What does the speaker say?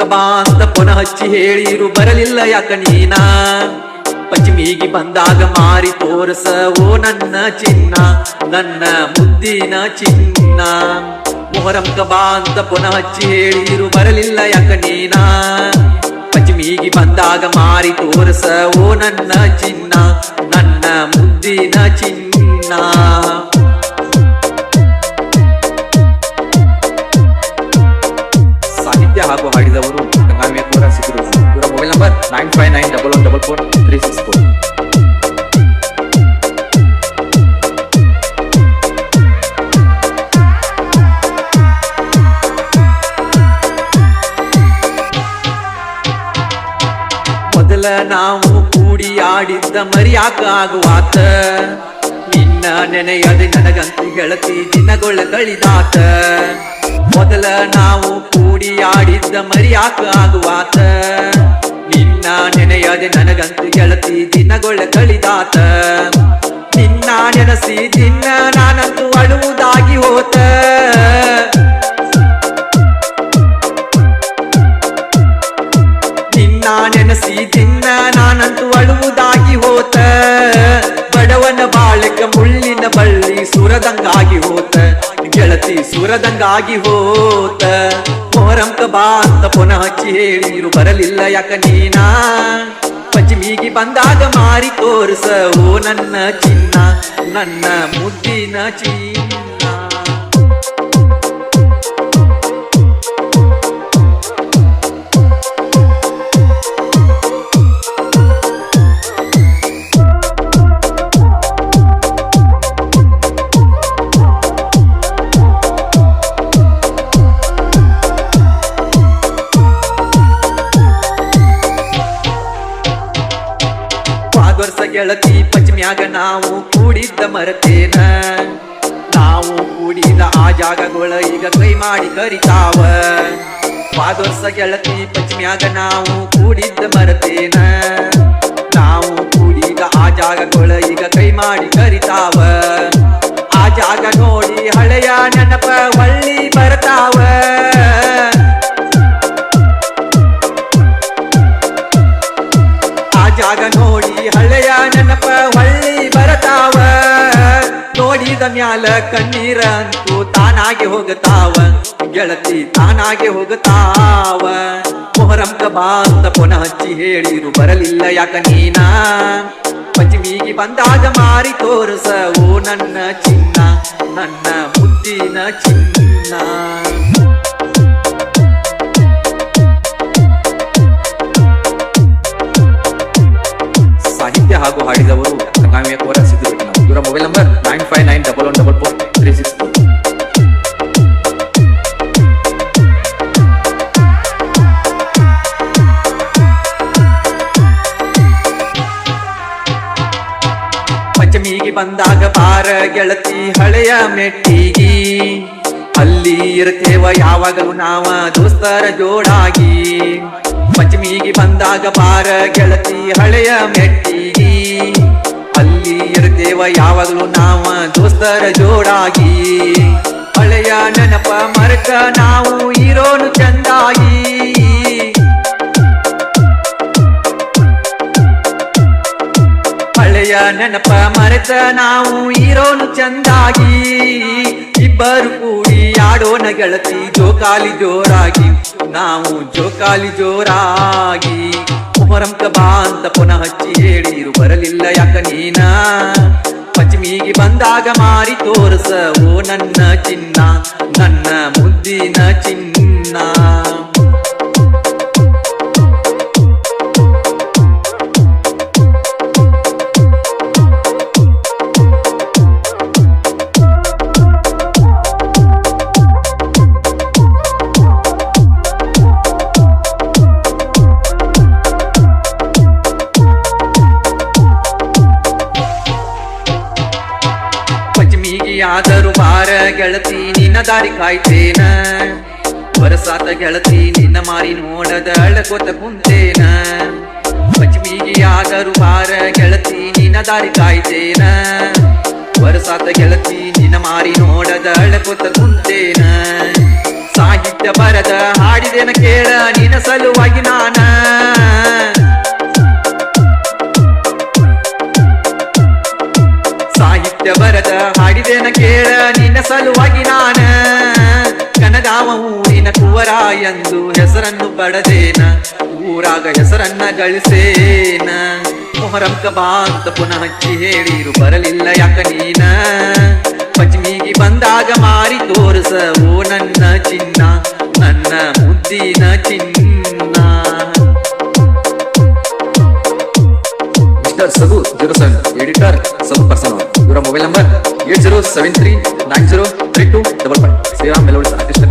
ಮೊಹರಂಕ ಬಾ ಅಂತ ಪುನಃ ಹಚ್ಚಿ ಹೇಳಿರು, ಬರಲಿಲ್ಲ ಯಾಕ ನೀನ? ಪಶ್ಚಿಮಿಗೆ ಬಂದಾಗ ಮಾರಿ ತೋರಸ ಓ ನನ್ನ ಚಿನ್ನ, ನನ್ನ ಮುದ್ದಿನ ಚಿನ್ನ. ಮೊಹರಂಕ ಬಾ ಅಂತ ಪುನಃ ಹಚ್ಚಿ ಹೇಳಿರು, ಬರಲಿಲ್ಲ ಯಾಕ ನೀನ? ಪಶ್ಚಿಮಿಗೆ ಬಂದಾಗ ಮಾರಿ ತೋರಸ ಓ ನನ್ನ ಚಿನ್ನ, ನನ್ನ ಮುದ್ದಿನ ಚಿನ್ನ. ಸಾಹಿತ್ಯ ಹಾಗೂ ಹಾಡಿದವರು ಗಂಗಾಮೆ ಕೋರ ಸಿದ್ರು ಇವರ mobile number nine five nine double one double four three six four. ಮೊದಲ ನಾವು ಕೂಡಿ ಆಡಿದ್ದ ಮರಿಯಾಕ ಆಗುವಾತ ನಿನ್ನ ನೆನೆಯದೆ ನನಗಂತೂ ಗೆಳತಿ ದಿನಗೊಳ್ಳ ಕಳಿದಾತ. ಮೊದಲ ನಾವು ಕೂಡಿ ಆಡಿದ್ದ ಮರಿಯಾಕ ಆಗುವಾತ. ನಿನ್ನ ನೆನೆಯದೆ ನನಗಂತೂ ಗೆಳತಿ ದಿನಗೊಳ್ಳ ಕಳಿದಾತ. ನಿನ್ನ ನೆನಸಿ ದಿನ ನಾನಂತೂ ಅಳುವುದಾಗಿ ಹೋತ. ಗೆಳತಿ ಸುರದಂಗಾಗಿ ಹೋತ. ಮೊಹರಂಕ ಬಾ ಅಂತ ಪುನಃ ಹಚ್ಚಿ ಹೇಳಿರು ಬರಲಿಲ್ಲ ಯಾಕ ನೀನಾ? ಪಂಚಮಿಗೆ ಬಂದಾಗ ಮಾರಿ ತೋರಿಸ, ಓ ನನ್ನ ಚಿನ್ನ, ನನ್ನ ಮುದ್ದಿನ ಚಿನ್ನ. ಗೆಳತಿ ಪಶ್ಚಿಮ್ಯಾಗ ನಾವು ಕೂಡಿದ್ದ ಮರತೇನ? ನಾವು ಕೂಡಿದ ಆ ಜಾಗಗಳ ಈಗ ಕೈ ಮಾಡಿ ಕರಿತಾವ. ವರ್ಷ ಗೆಳತಿ ಪಶ್ಚಿಮ್ಯಾಗ ನಾವು ಕೂಡಿದ್ದ ಮರತೇನ? ನಾವು ಕೂಡಿದ ಆ ಜಾಗಗಳ ಈಗ ಕೈ ಮಾಡಿ ಕರಿತಾವ. ಆ ಜಾಗ ನೋಡಿ ಹಳೆಯ ನೆನಪ ಮ್ಯಾಲ ಕಣ್ಣೀರ ಅಂತೂ ತಾನಾಗೆ ಹೋಗತಾವ. ಗೆಳತಿ ತಾನಾಗಿ ಹೋಗತಾವ. ಮೊಹರಂಕ ಬಾ ಅಂತ ಪುನಃ ಹಚ್ಚಿ ಹೇಳಿರು, ಬರಲಿಲ್ಲ ಯಾಕ ನೀನ? ಪಂಚಮಿಗೆ ಬಂದಾಗ ಮಾರಿ ತೋರಸ ಓ ನನ್ನ ಚಿನ್ನ, ನನ್ನ ಮುದ್ದಿನ ಚಿನ್ನ. ಸಾಹಿತ್ಯ ಹಾಗೂ ಹಾಡಿದವರು ಗಂಗಾಮಿಯ ಕೋರ ಇವರ mobile number nine five nine double one double four three six ಪಂಚಮಿಗೆ ಬಂದಾಗ ಪಾರ ಗೆಳತಿ ಹಳೆಯ ಮೆಟ್ಟಿಗಿ. ಅಲ್ಲಿ ಇರ್ತೇವ ಯಾವಾಗಲೂ ನಾವ ದೋಸ್ತರ ಜೋಡಾಗಿ. ಪಂಚಮಿಗೆ ಬಂದಾಗ ಪಾರ ಗೆಳತಿ ಹಳೆಯ ಮೆಟ್ಟಿಗಿ. ಇರ್ತೇವ ಯಾವಾಗಲೂ ನಾವ ದೋಸ್ತರ ಜೋಡಾಗಿ. ಹಳೆಯ ನೆನಪ ಮರಕ ನಾವು ಇರೋನು ಚಂದಾಗಿ. ಹಳೆಯ ನೆನಪ ಮರೆತ ನಾವು ಇರೋನು ಚಂದಾಗಿ. ಇಬ್ಬರು ಕೂಡಿ ಆಡೋನ ಗೆಳತಿ, ಜೋಕಾಲಿ ಜೋರಾಗಿ. ನಾವು ಜೋಕಾಲಿ ಜೋರಾಗಿ. ಮೊಹರಂಕ ಬಾ ಅಂತ ಪುನಃ ಹಚ್ಚಿ ಹೇಳಿರು, ಬರಲಿಲ್ಲ ಯಾಕ ನೀನ? ಪಶ್ಚಿಮಿಗೆ ಬಂದಾಗ ಮಾರಿ ತೋರಿಸ, ಓ ನನ್ನ ಚಿನ್ನ, ನನ್ನ ಮುದ್ದಿನ ಚಿನ್ನ. ಗೆಳತಿ, ನಿನ್ನ ದಾರಿ ಕಾಯ್ತೇನ. ಬರಸಾತ ಗೆಳತಿ, ನಿನ್ನ ಮಾರಿ ನೋಡದ ಅಳಕೋತ ಕುಂತೇನ. ಪಂಚಮಿಗೆ ಆದರೂ ಬಾರ ಗೆಳತಿ, ನಿನ್ನ ದಾರಿ ಕಾಯ್ತೇನ. ಬರಸಾತ ಗೆಳತಿ, ನಿನ್ನ ಮಾರಿ ನೋಡದ ಅಳಕೋತ ಕುಂತೇನ. ಸಾಹಿತ್ಯ ಬರದ ಹಾಡಿದೆ ಹಾಡಿದೇನ ಕೇಳ, ನಿನ್ನ ಸಲುವಾಗಿ ನಾನ ಸಾಹಿತ್ಯ ಬರದ ಹಾಡಿದೇನ ಕೇಳ, ನಿನ್ನ ಸಲುವಾಗಿ ನಾನ. ಕನಗಾವ ಊರಿನ ಕುವರ ಎಂದು ಹೆಸರನ್ನು ಪಡೆದೇನ. ಊರಾಗ ಹೆಸರನ್ನ ಗಳಿಸೇನ. ಮೊಹರಂಕ ಬಾಂತ ಪುನಃ ಹಚ್ಚಿ ಹೇಳಿರು, ಬರಲಿಲ್ಲ ಯಾಕ ನೀನ. ಪಂಚಮಿಗೆ ಬಂದಾಗ ಮಾರಿ ತೋರಿಸ, ಓ ನನ್ನ ಚಿನ್ನ, ನನ್ನ ಮುದ್ದಿನ ಚಿನ್ನ. ಸಗು ಜಗಸನ್ ಎಡಿಟರ್ ಸಬ್ ಪರ್ಸನ್ ಇವರ mobile number eight zero seven three nine zero three two double five Shriram melodies artist